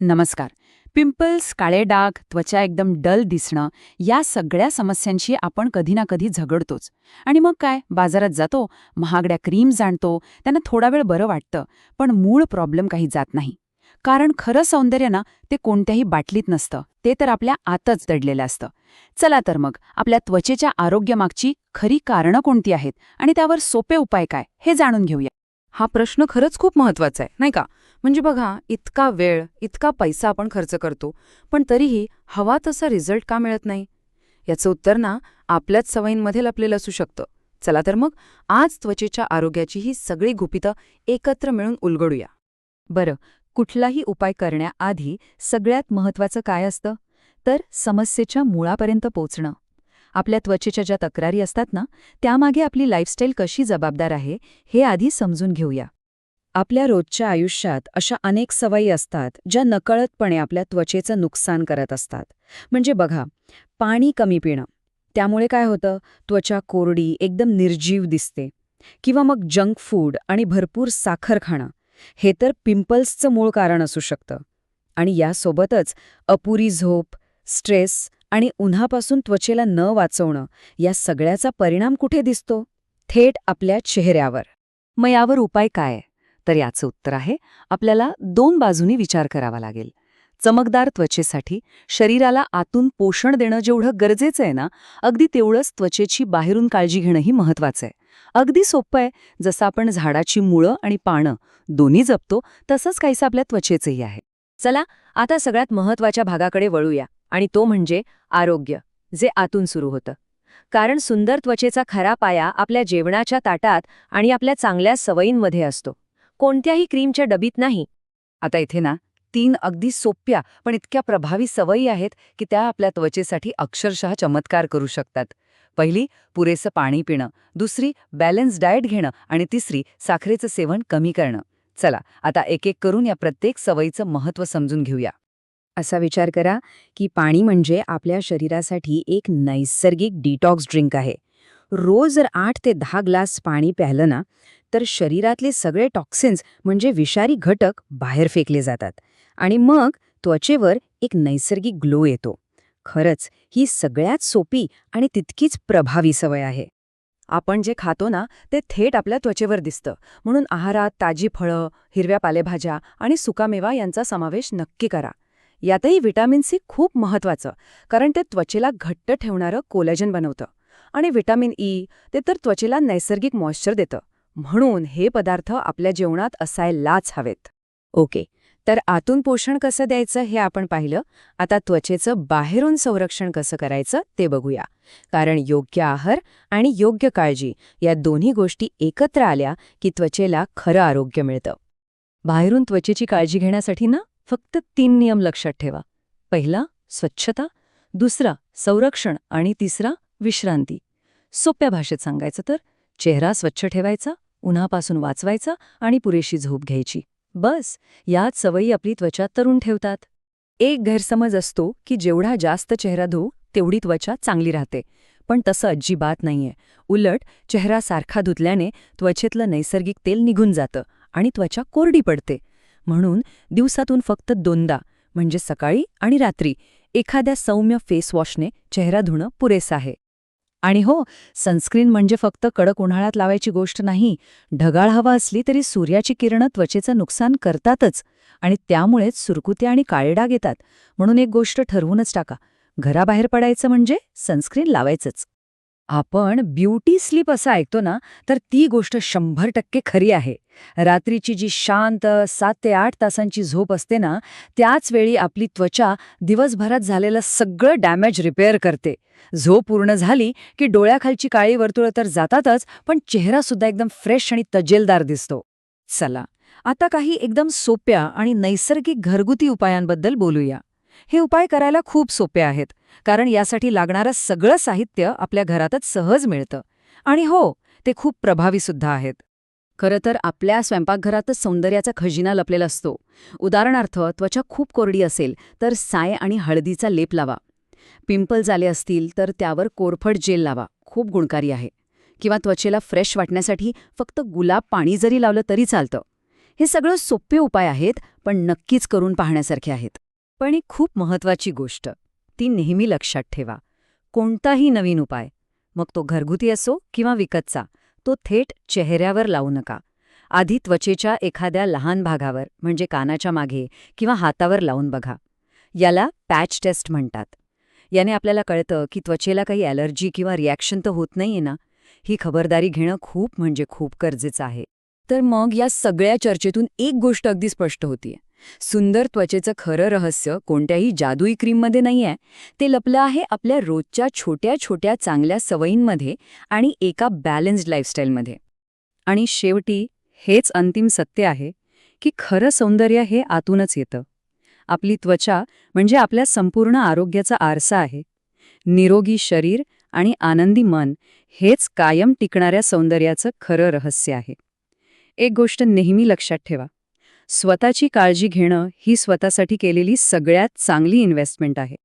नमस्कार. पिंपल्स काळे डाग त्वचा एकदम डल दिसणं या सगळ्या समस्यांशी आपण कधी ना कधी झगडतोच. आणि मग काय? बाजारात जातो महागड्या क्रीम्स आणतो त्यांना थोडा वेळ बरं वाटतं पण मूळ प्रॉब्लेम काही जात नाही. कारण खरं सौंदर्य ना ते कोणत्याही बाटलीत नसतं. ते तर आपल्या आतच दडलेलं असतं. चला तर मग आपल्या त्वचेच्या आरोग्यामागची खरी कारणं कोणती आहेत? आणि त्यावर सोपे उपाय काय? हे जाणून घेऊया. हा प्रश्न खरंच खूप महत्त्वाचा आहे नाही का? म्हणजे बघा इतका वेळ इतका पैसा आपण खर्च करतो पण तरीही हवा तसा रिझल्ट का मिळत नाही? याचं उत्तर ना आपल्याच सवयींमध्ये लपलेलं असू शकतं. चला तर मग आज त्वचेच्या आरोग्याची ही सगळी गुपितं एकत्र मिळून उलगडूया. बरं कुठलाही उपाय करण्याआधी सगळ्यात महत्त्वाचं काय असतं? तर समस्येच्या मुळापर्यंत पोचणं. आपल्या त्वचेच्या ज्या तक्रारी असतात ना त्यामागे आपली लाईफस्टाईल कशी जबाबदार आहे हे आधी समजून घेऊया. आपल्या रोजच्या आयुष्यात अशा अनेक सवयी असतात ज्या नकळतपणे आपल्या त्वचेचं नुकसान करत असतात. म्हणजे बघा पाणी कमी पिणं. त्यामुळे काय होतं? त्वचा कोरडी एकदम निर्जीव दिसते. किंवा मग जंक फूड आणि भरपूर साखर खाणं. हे तर पिंपल्सचं मूळ कारण असू शकतं. आणि यासोबतच अपुरी झोप स्ट्रेस आणि उन्हापासून त्वचेला न वाचवणं या सगळ्याचा परिणाम कुठे दिसतो? थेट आपल्या चेहऱ्यावर. मग यावर उपाय काय? तर याचं उत्तर आहे आपल्याला दोन बाजूनी विचार करावा लागेल. चमकदार त्वचेसाठी शरीराला आतून पोषण देणं जेवढं गरजेचं आहे ना अगदी तेवढंच त्वचेची बाहेरून काळजी घेणंही महत्वाचं आहे. अगदी सोपं आहे जसं आपण झाडाची मुळं आणि पानं दोन्ही जपतो तसंच काहीसं आपल्या त्वचेचंही आहे. चला आता सगळ्यात महत्त्वाच्या भागाकडे वळूया आणि तो म्हणजे आरोग्य जे आतून सुरू होतं. कारण सुंदर त्वचेचा खरा पाया आपल्या जेवणाच्या ताटात आणि आपल्या चांगल्या सवयींमध्ये असतो. कोणत्याही क्रीमच्या डबीत नाही. आता इथे ना तीन अगदी सोप्या पण इतक्या प्रभावी सवयी आहेत की त्या आपल्या त्वचेसाठी अक्षरशः चमत्कार करू शकतात. पहिली पुरेसं पाणी पिणं. दुसरी बॅलन्स डाएट घेणं. आणि तिसरी साखरेचं सेवन कमी करणं. चला आता एक एक करून या प्रत्येक सवयीचं महत्त्व समजून घेऊया. असा विचार करा की पाणी म्हणजे आपल्या शरीरासाठी एक नैसर्गिक डिटॉक्स ड्रिंक आहे. रोज जर आठ ते दहा ग्लास पाणी प्यायलं ना तर शरीरातले सगळे टॉक्सिन्स म्हणजे विषारी घटक बाहेर फेकले जातात. आणि मग त्वचेवर एक नैसर्गिक ग्लो येतो. खरंच ही सगळ्यात सोपी आणि तितकीच प्रभावी सवय आहे. आपण जे खातो ना ते थेट आपल्या त्वचेवर दिसतं. म्हणून आहारात ताजी फळं हिरव्या पालेभाज्या आणि सुकामेवा यांचा समावेश नक्की करा. यातही व्हिटॅमिन सी खूप महत्वाचं कारण ते त्वचेला घट्ट ठेवणारं कोलॅजन बनवतं. आणि व्हिटॅमिन ई ते तर त्वचेला नैसर्गिक मॉइश्चर देतं. म्हणून हे पदार्थ आपल्या जेवणात असायलाच हवेत. ओके तर आतून पोषण कसं द्यायचं हे आपण पाहिलं. आता त्वचेचं बाहेरून संरक्षण कसं करायचं ते बघूया. कारण योग्य आहार आणि योग्य काळजी या दोन्ही गोष्टी एकत्र आल्या की त्वचेला खरं आरोग्य मिळतं. बाहेरून त्वचेची काळजी घेण्यासाठी ना फक्त तीन नियम लक्षात ठेवा. पहिला स्वच्छता. दुसरा संरक्षण. आणि तिसरा विश्रांती. सोप्या भाषेत सांगायचं तर चेहरा स्वच्छ ठेवायचा उन्हापासून वाचवायचा आणि पुरेशी झोप घ्यायची. बस याच सवयी आपली त्वचा तरुण ठेवतात. एक गैरसमज असतो की जेवढा जास्त चेहरा धुऊ तेवढी त्वचा चांगली राहते. पण तसं अजिबात नाहीये. उलट चेहरा सारखा धुतल्याने त्वचेतलं नैसर्गिक तेल निघून जातं आणि त्वचा कोरडी पडते. म्हणून दिवसातून फक्त दोनदा म्हणजे सकाळी आणि रात्री एखाद्या सौम्य फेस वॉशने चेहरा धुणं पुरेसं आहे. आणि हो सनस्क्रीन म्हणजे फक्त कडक उन्हाळ्यात लावायची गोष्ट नाही ढगाळ हवा असली तरी सूर्याची किरणं त्वचेचं नुकसान करतातच आणि त्यामुळेच सुरकुत्या आणि काळे डाग येतात. म्हणून एक गोष्ट ठरवूनच टाका. घराबाहेर पडायचं म्हणजे सनस्क्रीन लावायचंच. आपण ब्युटी स्लीप असं ऐकतो ना तर ती गोष्ट शंभर टक्के खरी आहे. रात्रीची जी शांत सात ते आठ तासांची झोप असते ना त्याच वेळी आपली त्वचा दिवसभरात झालेलं सगळं डॅमेज रिपेअर करते. झोप पूर्ण झाली की डोळ्याखालची काळी वर्तुळं तर जातातच पण चेहरासुद्धा एकदम फ्रेश आणि तजेलदार दिसतो. चला आता काही एकदम सोप्या आणि नैसर्गिक घरगुती उपायांबद्दल बोलूया. हे उपाय करायला खूप सोपे आहेत कारण यासाठी लागणारं सगळं साहित्य आपल्या घरातच सहज मिळतं. आणि हो ते खूप प्रभावीसुद्धा आहेत. खरं तर आपल्या स्वयंपाकघरातच सौंदर्याचा खजिना लपलेला असतो. उदाहरणार्थ त्वचा खूप कोरडी असेल तर साय आणि हळदीचा लेप लावा. पिंपल झाले असतील तर त्यावर कोरफड जेल लावा. खूप गुणकारी आहे. किंवा त्वचेला फ्रेश वाटण्यासाठी फक्त गुलाब पाणी जरी लावलं तरी चालतं. हे सगळं सोपे उपाय आहेत पण नक्कीच करून पाहण्यासारखे आहेत. पण एक खूप महत्वाची गोष्ट ती नेहमी लक्षात ठेवा. कोणताही नवीन उपाय मग तो घरगुती असो किंवा विकतचा तो थेट चेहऱ्यावर लावू नका. आधी त्वचेच्या एखाद्या लहान भागावर म्हणजे कानाच्या मागे किंवा हातावर लावून बघा. याला पॅच टेस्ट म्हणतात. याने आपल्याला कळतं की त्वचेला काही ॲलर्जी किंवा रिॲक्शन तर होत नाहीये ना? ही खबरदारी घेणं खूप म्हणजे खूप गरजेचं आहे. तर मग या सगळ्या चर्चेतून एक गोष्ट अगदी स्पष्ट होतीये. सुंदर त्वचेचं खरं रहस्य कोणत्याही जादुई क्रीममध्ये नाहीये. ते लपलं आहे आपल्या रोजच्या छोट्या छोट्या चांगल्या सवयींमध्ये आणि एका बॅलन्स्ड लाईफस्टाईलमध्ये. आणि शेवटी हेच अंतिम सत्य आहे की खरं सौंदर्य हे आतूनच येतं. आपली त्वचा म्हणजे आपल्या संपूर्ण आरोग्याचा आरसा आहे. निरोगी शरीर आणि आनंदी मन हेच कायम टिकणाऱ्या सौंदर्याचं खरं रहस्य आहे. एक गोष्ट नेहमी लक्षात ठेवा. स्वतःची काळजी घेणं ही स्वतःसाठी केलेली सगळ्यात चांगली इन्व्हेस्टमेंट आहे.